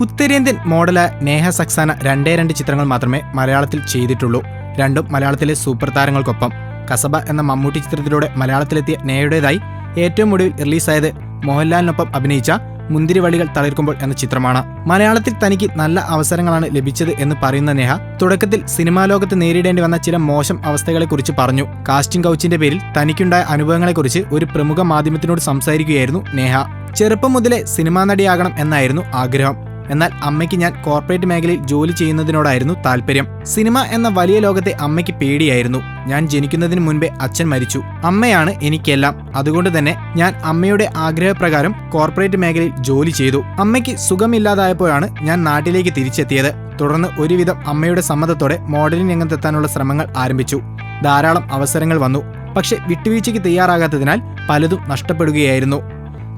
ഉത്തരേന്ത്യൻ മോഡലായ നേഹ സക്സാന രണ്ടേ രണ്ട് ചിത്രങ്ങൾ മാത്രമേ മലയാളത്തിൽ ചെയ്തിട്ടുള്ളൂ. രണ്ടും മലയാളത്തിലെ സൂപ്പർ താരങ്ങൾക്കൊപ്പം. കസബ എന്ന മമ്മൂട്ടി ചിത്രത്തിലൂടെ മലയാളത്തിലെത്തിയ നേഹയുടേതായി ഏറ്റവും ഒടുവിൽ റിലീസായത് മോഹൻലാലിനൊപ്പം അഭിനയിച്ച മുന്തിരിവള്ളികൾ തളിർക്കുമ്പോൾ എന്ന ചിത്രമാണ്. മലയാളത്തിൽ തനിക്ക് നല്ല അവസരങ്ങളാണ് ലഭിച്ചത് എന്ന് പറയുന്ന നേഹ തുടക്കത്തിൽ സിനിമാ ലോകത്ത് നേരിടേണ്ടി വന്ന ചില മോശം അവസ്ഥകളെക്കുറിച്ച് പറഞ്ഞു. കാസ്റ്റിംഗ് കൗച്ചിന്റെ പേരിൽ തനിക്കുണ്ടായ അനുഭവങ്ങളെക്കുറിച്ച് ഒരു പ്രമുഖ മാധ്യമത്തിനോട് സംസാരിക്കുകയായിരുന്നു നേഹ. ചെറുപ്പം മുതലേ സിനിമാ നടിയാകണം എന്നായിരുന്നു ആഗ്രഹം. എന്നാൽ അമ്മയ്ക്ക് ഞാൻ കോർപ്പറേറ്റ് മേഖലയിൽ ജോലി ചെയ്യുന്നതിനോടായിരുന്നു താല്പര്യം. സിനിമ എന്ന വലിയ ലോകത്തെ അമ്മയ്ക്ക് പേടിയായിരുന്നു. ഞാൻ ജനിക്കുന്നതിന് മുൻപേ അച്ഛൻ മരിച്ചു. അമ്മയാണ് എനിക്കെല്ലാം. അതുകൊണ്ട് തന്നെ ഞാൻ അമ്മയുടെ ആഗ്രഹപ്രകാരം കോർപ്പറേറ്റ് മേഖലയിൽ ജോലി ചെയ്തു. അമ്മയ്ക്ക് സുഖമില്ലാതായപ്പോഴാണ് ഞാൻ നാട്ടിലേക്ക് തിരിച്ചെത്തിയത്. തുടർന്ന് ഒരുവിധം അമ്മയുടെ സമ്മതത്തോടെ മോഡലിംഗ് രംഗത്തെത്താനുള്ള ശ്രമങ്ങൾ ആരംഭിച്ചു. ധാരാളം അവസരങ്ങൾ വന്നു. പക്ഷെ വിട്ടുവീഴ്ചയ്ക്ക് തയ്യാറാകാത്തതിനാൽ പലതും നഷ്ടപ്പെടുകയായിരുന്നു.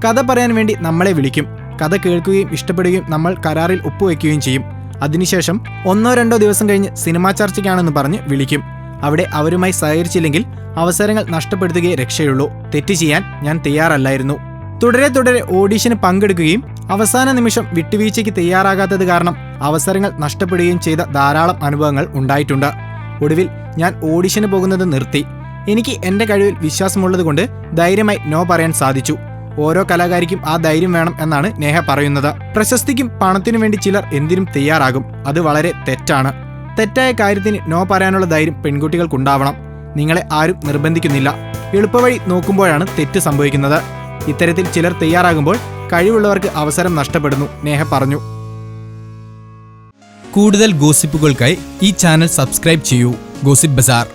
കഥ പറയാൻ വേണ്ടി നമ്മളെ വിളിക്കും. കഥ കേൾക്കുകയും ഇഷ്ടപ്പെടുകയും നമ്മൾ കരാറിൽ ഒപ്പുവെക്കുകയും ചെയ്യും. അതിനുശേഷം ഒന്നോ രണ്ടോ ദിവസം കഴിഞ്ഞ് സിനിമാ ചർച്ചയ്ക്കാണെന്ന് പറഞ്ഞ് വിളിക്കും. അവിടെ അവരുമായി സഹകരിച്ചില്ലെങ്കിൽ അവസരങ്ങൾ നഷ്ടപ്പെടുത്തുകയേ രക്ഷയുള്ളൂ. തെറ്റ് ചെയ്യാൻ ഞാൻ തയ്യാറല്ലായിരുന്നു. തുടരെ തുടരെ ഓഡീഷന് പങ്കെടുക്കുകയും അവസാന നിമിഷം വിട്ടുവീഴ്ചയ്ക്ക് തയ്യാറാകാത്തത് കാരണം അവസരങ്ങൾ നഷ്ടപ്പെടുകയും ചെയ്ത ധാരാളം അനുഭവങ്ങൾ ഉണ്ടായിട്ടുണ്ട്. ഒടുവിൽ ഞാൻ ഓഡീഷന് പോകുന്നത് നിർത്തി. എനിക്ക് എന്റെ കഴിവിൽ വിശ്വാസമുള്ളതുകൊണ്ട് ധൈര്യമായി നോ പറയാൻ സാധിച്ചു. ഓരോ കലാകാരിക്കും ആ ധൈര്യം വേണം എന്നാണ് നേഹ പറയുന്നത്. പ്രശസ്തിക്കും പണത്തിനു വേണ്ടി ചിലർ എന്തിനും തയ്യാറാകും. അത് വളരെ തെറ്റാണ്. തെറ്റായ കാര്യത്തിന് നോ പറയാനുള്ള ധൈര്യം പെൺകുട്ടികൾക്കുണ്ടാവണം. നിങ്ങളെ ആരും നിർബന്ധിക്കുന്നില്ല. എളുപ്പവഴി നോക്കുമ്പോഴാണ് തെറ്റ് സംഭവിക്കുന്നത്. ഇത്തരത്തിൽ ചിലർ തയ്യാറാകുമ്പോൾ കഴിവുള്ളവർക്ക് അവസരം നഷ്ടപ്പെടുന്നു നേഹ പറഞ്ഞു. കൂടുതൽ ഗോസിപ്പുകൾക്കായി ഈ ചാനൽ സബ്സ്ക്രൈബ് ചെയ്യൂ. Gossip bazaar.